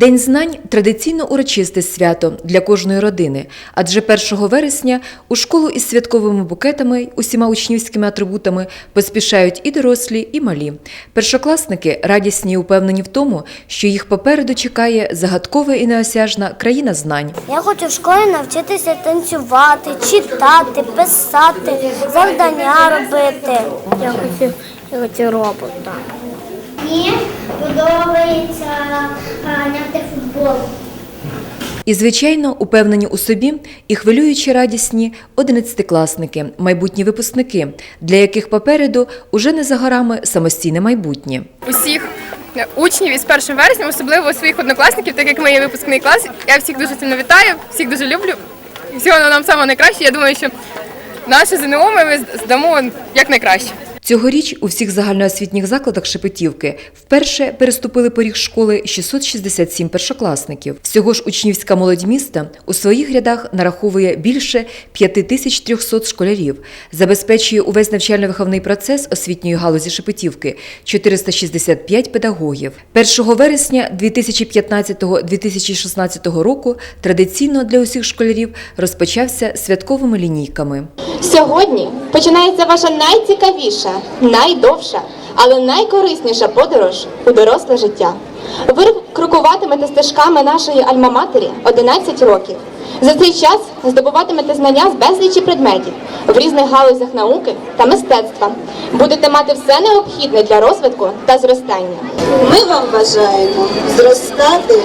День знань традиційно урочисте свято для кожної родини, адже 1 вересня у школу із святковими букетами, усіма учнівськими атрибутами поспішають і дорослі, і малі. Першокласники радісні і упевнені в тому, що їх попереду чекає загадкова і неосяжна країна знань. Я хочу в школі навчитися танцювати, читати, писати, завдання робити. Я хочу, я хочу робота. Мені подобається ганяти футбол. І, звичайно, упевнені у собі і хвилюючи радісні одинадцятикласники, майбутні випускники, для яких попереду уже не за горами самостійне майбутнє. усіх учнів із 1 вересня, особливо своїх однокласників, так як ми є випускний клас. Я всіх дуже сильно вітаю, всіх дуже люблю. Всього нам найкраще. Я думаю, що наше ЗНО ми здамо як найкраще. Цьогоріч у всіх загальноосвітніх закладах Шепетівки вперше переступили поріг школи 667 першокласників. Всього ж учнівська молодь міста у своїх рядах нараховує більше 5300 школярів, забезпечує увесь навчально-виховний процес освітньої галузі Шепетівки 465 педагогів. 1 вересня 2015-2016 року традиційно для усіх школярів розпочався святковими лінійками. Сьогодні починається ваша найцікавіша, найдовша, але найкорисніша подорож у доросле життя. Ви крокуватимете стежками нашої альма-матері 11 років. За цей час здобуватимете знання з безлічі предметів в різних галузях науки та мистецтва. Будете мати все необхідне для розвитку та зростання. Ми вам бажаємо зростати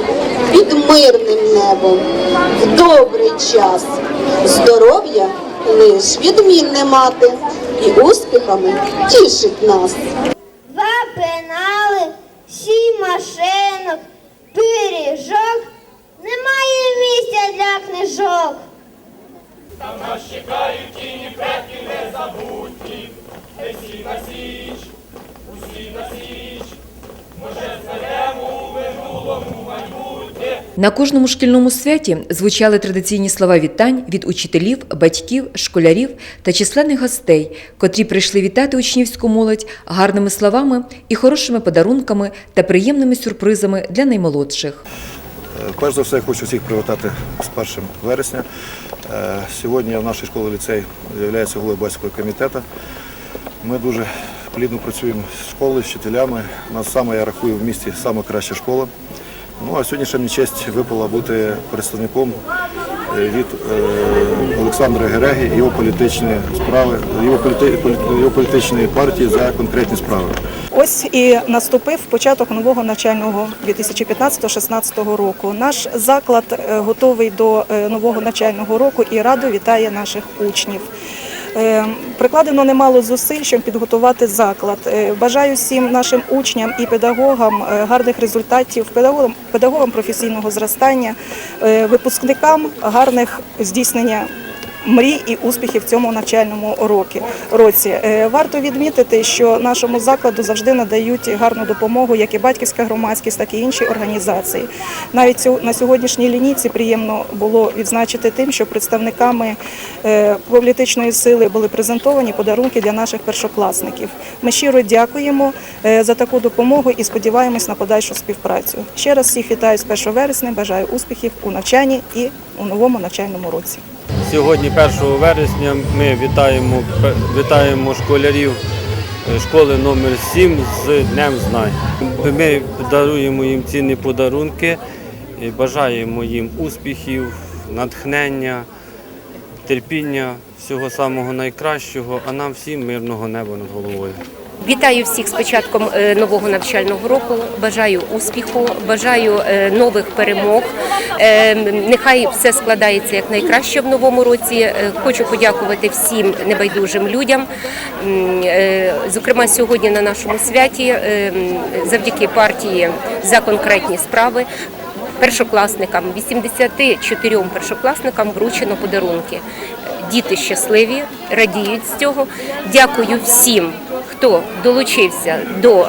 під мирним небом в добрий час, здоров'я лиш відмінне мати і успіхами тішить нас. Два пенали, сім машинок, пиріжок. Немає місця для книжок. На кожному шкільному святі звучали традиційні слова вітань від учителів, батьків, школярів та численних гостей, котрі прийшли вітати учнівську молодь гарними словами і хорошими подарунками та приємними сюрпризами для наймолодших. Е, Перш за все, хочу всіх привітати з 1 вересня. Е, Сьогодні в нашій школі ліцей є головою батьківського комітету. Ми дуже плідно працюємо з школою, з вчителями. У нас саме, я рахую, в місті саме краща школа. Ну а сьогодні ще мені честь випала бути представником е, від е, Олександра Гереги його політичні справи, його, політи, його політичної партії за конкретні справи. Ось і наступив початок нового навчального 2015-16 року. Наш заклад е, готовий до нового навчального року і радо вітає наших учнів. Е, Прикладено немало зусиль, щоб підготувати заклад. Е, Бажаю всім нашим учням і педагогам е, гарних результатів, педагогам, педагогам професійного зростання, випускникам гарних здійснення мрій і успіхів в цьому навчальному році. Е, Варто відмітити, що нашому закладу завжди надають гарну допомогу як і батьківська громадськість, так і інші організації. Навіть на сьогоднішній лінійці приємно було відзначити тим, що представниками е, політичної сили були презентовані подарунки для наших першокласників. Ми щиро дякуємо е, за таку допомогу і сподіваємось на подальшу співпрацю. Ще раз всіх вітаю з 1 вересня, бажаю успіхів у навчанні і у новому навчальному році. Сьогодні, 1 вересня, ми вітаємо, вітаємо школярів е, школи номер 7 з Днем Знань. Ми даруємо їм цінні подарунки, бажаємо їм успіхів, натхнення, терпіння, всього самого найкращого, а нам всім мирного неба над головою. Вітаю всіх з початком е, нового навчального року. Бажаю успіху, бажаю е, нових перемог. Е, Нехай все складається як найкраще в новому році. Хочу подякувати всім небайдужим людям. Зокрема, сьогодні на нашому святі завдяки партії за конкретні справи. Першокласникам, 84 першокласникам вручено подарунки. Діти щасливі, радіють з цього. Дякую всім, хто долучився до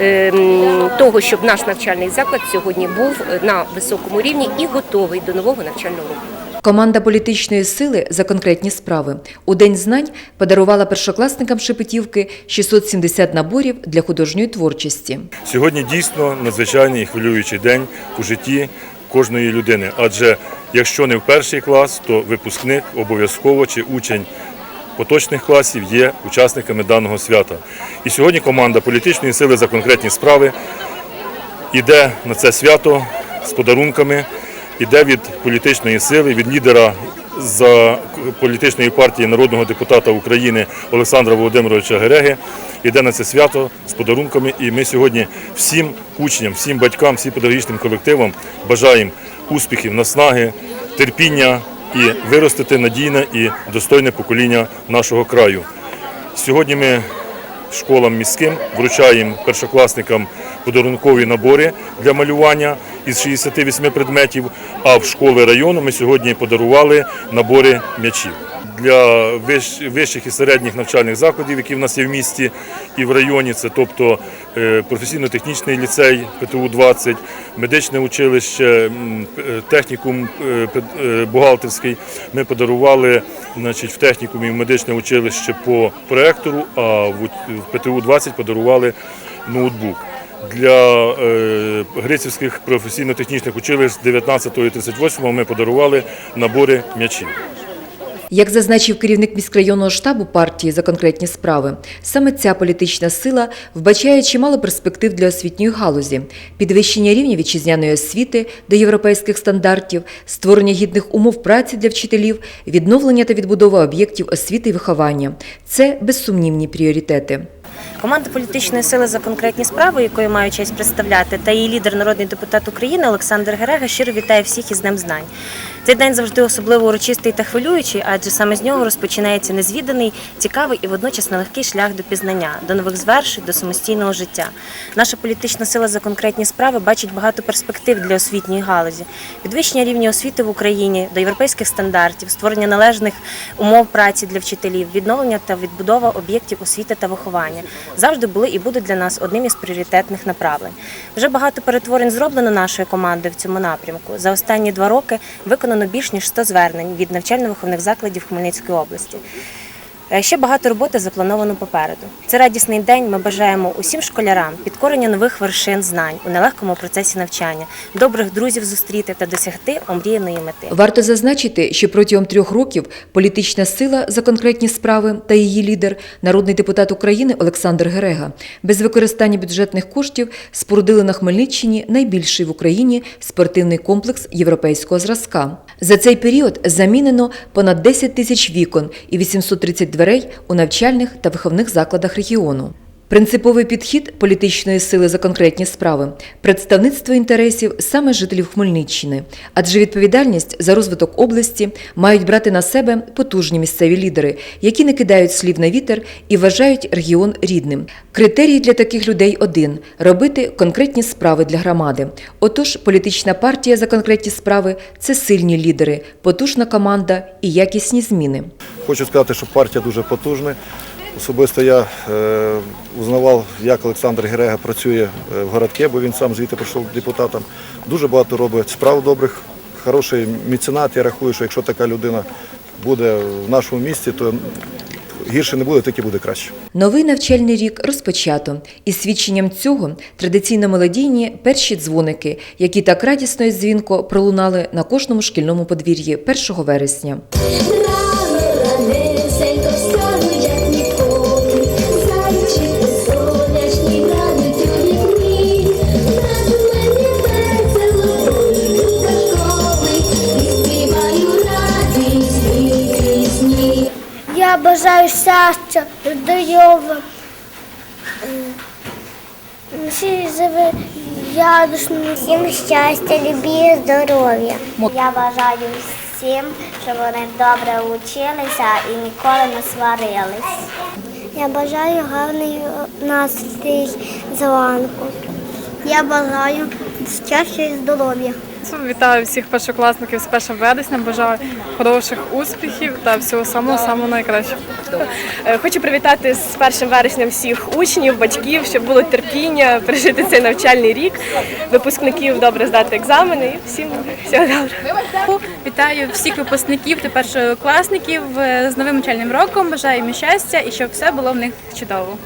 е, ем, того, щоб наш навчальний заклад сьогодні був на високому рівні і готовий до нового навчального року. Команда політичної сили за конкретні справи у День знань подарувала першокласникам Шепетівки 670 наборів для художньої творчості. Сьогодні дійсно надзвичайний і хвилюючий день у житті кожної людини. Адже якщо не в перший клас, то випускник обов'язково чи учень поточних класів є учасниками даного свята. І сьогодні команда політичної сили за конкретні справи іде на це свято з подарунками, іде від політичної сили, від лідера за політичної партії народного депутата України Олександра Володимировича Гереги. Іде на це свято з подарунками. І ми сьогодні всім учням, всім батькам, всім педагогічним колективам бажаємо успіхів, наснаги, терпіння і виростити надійне і достойне покоління нашого краю. Сьогодні ми школам міським вручаємо першокласникам подарункові набори для малювання із 68 предметів. А в школи району ми сьогодні подарували набори м'ячів. Для вищих і середніх навчальних закладів, які в нас є в місті і в районі, це тобто е, професійно-технічний ліцей ПТУ-20, медичне училище, е, технікум е, бухгалтерський. Ми подарували значить, в технікумі в медичне училище по проектору, а в у- в ПТУ-20 подарували ноутбук. Для Грицівських професійно-технічних училищ 19 і 38 ми подарували набори м'ячів. Як зазначив керівник міськрайонного штабу партії за конкретні справи, саме ця політична сила вбачає чимало перспектив для освітньої галузі, підвищення рівня вітчизняної освіти до європейських стандартів, створення гідних умов праці для вчителів, відновлення та відбудова об'єктів освіти і виховання це безсумнівні пріоритети. Команда політичної сили за конкретні справи, якою маю честь представляти, та її лідер, народний депутат України Олександр Герега, щиро вітає всіх із Днем знань. Цей день завжди особливо урочистий та хвилюючий, адже саме з нього розпочинається незвіданий, цікавий і водночас нелегкий шлях до пізнання, до нових звершень, до самостійного життя. Наша політична сила за конкретні справи бачить багато перспектив для освітньої галузі, підвищення рівня освіти в Україні до європейських стандартів, створення належних умов праці для вчителів, відновлення та відбудова об'єктів освіти та виховання завжди були і будуть для нас одним із пріоритетних направлень. Вже багато перетворень зроблено нашою командою в цьому напрямку. За останні два роки виконано більш ніж 100 звернень від навчально-виховних закладів Хмельницької області. Е, Ще багато роботи заплановано попереду. Це радісний день. Ми бажаємо усім школярам підкорення нових вершин знань у нелегкому процесі навчання, добрих друзів зустріти та досягти омріяної мети. Варто зазначити, що протягом трьох років політична сила за конкретні справи та її лідер, народний депутат України Олександр Герега, без використання бюджетних коштів спорудили на Хмельниччині найбільший в Україні спортивний комплекс європейського зразка. За цей період замінено понад 10 тисяч вікон і 830 дверей у навчальних та виховних закладах регіону. Принциповий підхід політичної сили за конкретні справи представництво інтересів саме жителів Хмельниччини, адже відповідальність за розвиток області мають брати на себе потужні місцеві лідери, які не кидають слів на вітер і вважають регіон рідним. Критерій для таких людей один робити конкретні справи для громади. Отож, політична партія за конкретні справи це сильні лідери, потужна команда і якісні зміни. Хочу сказати, що партія дуже потужна. Особисто я е, узнавав, як Олександр Герега працює е, в городке, бо він сам звідти прийшов депутатом. Дуже багато робить справ добрих, хороший меценат. Я рахую, що якщо така людина буде в нашому місті, то гірше не буде, тільки буде краще. Новий навчальний рік розпочато, і свідченням цього традиційно мелодійні перші дзвоники, які так радісно і дзвінко пролунали на кожному шкільному подвір'ї 1 вересня. Бажаю щастя, здоров'я, всі живе ядушні. Всім щастя, любі, здоров'я. Я бажаю всім, щоб вони добре вчилися і ніколи не сварились. Я бажаю гарний настрій зранку. Я бажаю щастя і здоров'я. Вітаю всіх першокласників з 1 вересня. Бажаю хороших успіхів та всього самого самого найкращого. Е, Хочу привітати з першим вересням всіх учнів, батьків, щоб було терпіння пережити цей навчальний рік, випускників добре здати екзамени і всім всього добре. Вітаю всіх випускників та першокласників з новим навчальним роком. Бажаю їм щастя і щоб все було в них чудово.